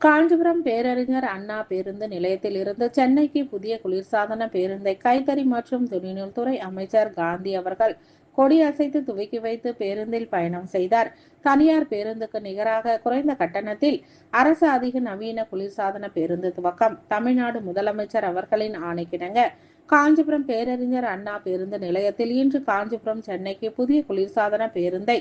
காஞ்சிபுரம் பேரறிஞர் அண்ணா பேருந்து நிலையத்தில் இருந்து சென்னைக்கு புதிய குளிர்சாதன பேருந்தை கைத்தறி மற்றும் துணிநூல்துறை அமைச்சர் காந்தி அவர்கள் கொடியசைத்து துவக்கி வைத்து பேருந்தில் பயணம் செய்தார். தனியார் பேருந்துக்கு நிகராக குறைந்த கட்டணத்தில் அரசு அதிக நவீன குளிர்சாதன பேருந்து துவக்கம். தமிழ்நாடு முதலமைச்சர் அவர்களின் ஆணைக்கிணங்க காஞ்சிபுரம் பேரறிஞர் அண்ணா பேருந்து நிலையத்தில் இன்று காஞ்சிபுரம் சென்னைக்கு புதிய குளிர்சாதன பேருந்தை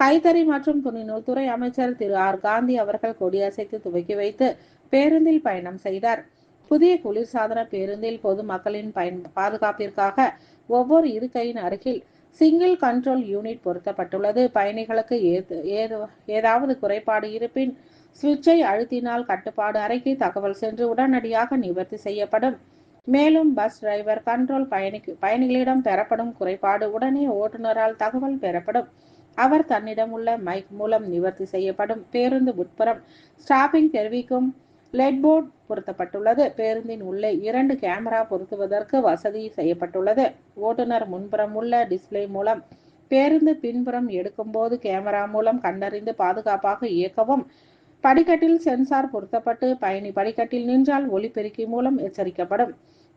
கைத்தறி மற்றும் துணிநூல்துறை அமைச்சர் திரு ஆர் காந்தி அவர்கள் கொடியசைத்து துவக்கி வைத்து பேருந்தில் பயணம் செய்தார். புதிய குளிர்சாதன பேருந்தில் பொதுமக்களின் பயன் பாதுகாப்பிற்காக ஒவ்வொரு இருக்கையின் அருகில் சிங்கிள் கண்ட்ரோல் யூனிட் பொருத்தப்பட்டுள்ளது. பயணிகளுக்கு ஏது ஏது ஏதாவது குறைபாடு இருப்பின் சுவிட்சை அழுத்தினால் கட்டுப்பாடு அறைக்கு தகவல் சென்று உடனடியாக நிவர்த்தி செய்யப்படும். மேலும் பஸ் டிரைவர் கண்ட்ரோல் பயணிக்கு பயணிகளிடம் பெறப்படும் குறைபாடு உடனே ஓட்டுநரால் தகவல் பெறப்படும். அவர் தன்னிடம் உள்ள மைக் மூலம் நிவர்த்தி செய்யப்படும். பேருந்து உட்புறம் ஸ்டாப்பிங் தெரிவிக்கும் லெட்போர்ட் பொருத்தப்பட்டுள்ளது. பேருந்தின் உள்ளே இரண்டு கேமரா பொருத்துவதற்கு வசதி செய்யப்பட்டுள்ளது. ஓட்டுநர் முன்புறம் உள்ள டிஸ்பிளே மூலம் பேருந்து பின்புறம் எடுக்கும்போது கேமரா மூலம் கண்டறிந்து பாதுகாப்பாக இயக்கவும் படிக்கட்டில் சென்சார் பொருத்தப்பட்டு பயணி படிக்கட்டில் நின்றால் ஒலிபெருக்கி மூலம் எச்சரிக்கப்படும்.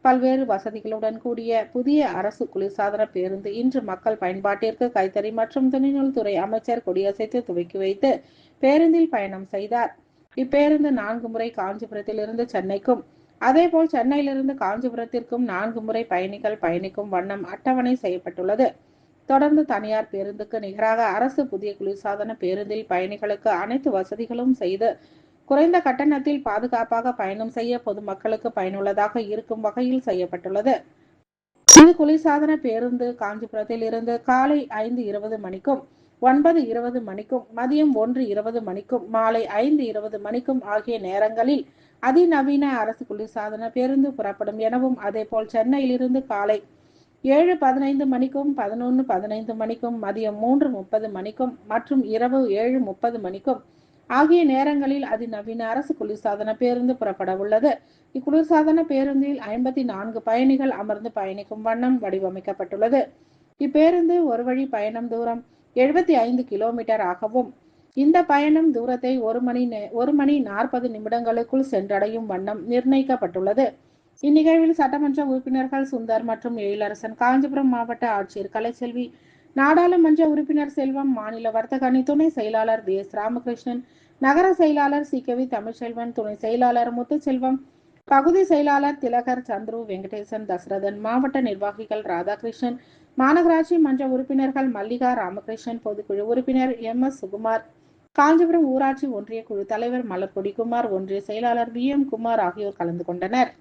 பல்வேறு வசதிகளுடன் கூடிய புதிய அரசு குளிர்சாதன பேருந்து இன்று மக்கள் பயன்பாட்டிற்கு கைத்தறி மற்றும் துணிநூல் துறை அமைச்சர் கொடியசைத்து துவக்கி வைத்து பேருந்தில் பயணம் செய்தார். இப்பேருந்து நான்கு முறை காஞ்சிபுரத்திலிருந்து சென்னைக்கும் அதேபோல் சென்னையிலிருந்து காஞ்சிபுரத்திற்கும் நான்கு முறை பயணிகள் பயணிக்கும் வண்ணம் அட்டவணை செய்யப்பட்டுள்ளது. தொடர்ந்து தனியார் பேருந்துக்கு நிகராக அரசு புதிய குளிர்சாதன பேருந்தில் பயணிகளுக்கு அனைத்து வசதிகளும் செய்து குறைந்த கட்டணத்தில் பாதுகாப்பாக பயணம் செய்ய பொதுமக்களுக்கு பயனுள்ளதாக இருக்கும் வகையில் செய்யப்பட்டுள்ளது. இது குளிர்சாதன பேருந்து காஞ்சிபுரத்தில் இருந்து காலை ஐந்து இருபது மணிக்கும் ஒன்பது இருபது மணிக்கும் மதியம் ஒன்று இருபது மணிக்கும் மாலை ஐந்து இருபது மணிக்கும் ஆகிய நேரங்களில் அதிநவீன அரசு குளிர்சாதன பேருந்து புறப்படும் எனவும் அதேபோல் சென்னையிலிருந்து காலை ஏழு பதினைந்து மணிக்கும் பதினொன்று பதினைந்து மணிக்கும் மதியம் மூன்று முப்பது மணிக்கும் மற்றும் இரவு ஏழு முப்பது மணிக்கும் ஆகிய நேரங்களில் அதிநவீன அரசு குளிர்சாதன பேருந்து புறப்பட உள்ளது. இக்குளிர்சாதன பேருந்தில் ஐம்பத்தி நான்கு பயணிகள் அமர்ந்து பயணிக்கும் வண்ணம் வடிவமைக்கப்பட்டுள்ளது. இப்பேருந்து ஒரு வழி பயணம் தூரம் எழுபத்தி ஐந்து கிலோமீட்டர் ஆகவும் இந்த பயணம் தூரத்தை ஒரு மணி நே- ஒரு மணி நாற்பது நிமிடங்களுக்குள் சென்றடையும் வண்ணம் நிர்ணயிக்கப்பட்டுள்ளது. இந்நிகழ்வில் சட்டமன்ற உறுப்பினர்கள் சுந்தர் மற்றும் எழிலரசன் காஞ்சிபுரம் மாவட்ட ஆட்சியர் கலைச்செல்வி நாடாளுமன்ற உறுப்பினர் செல்வம் மாநில வர்த்தக அணி துணை செயலாளர் வி. எஸ். ராமகிருஷ்ணன் நகர செயலாளர் சி. கவி தமிழ்செல்வன் துணை செயலாளர் முத்துச்செல்வம் பகுதி செயலாளர் திலகர் சந்துரு வெங்கடேசன் தசரதன் மாவட்ட நிர்வாகிகள் ராதாகிருஷ்ணன் மாநகராட்சி மன்ற உறுப்பினர்கள் மல்லிகா ராமகிருஷ்ணன் பொதுக்குழு உறுப்பினர் எம். எஸ். சுகுமார் காஞ்சிபுரம் ஊராட்சி ஒன்றிய குழு தலைவர் மலர்கொடி குமார் ஒன்றிய செயலாளர் வி. எம். குமார் ஆகியோர் கலந்து கொண்டனர்.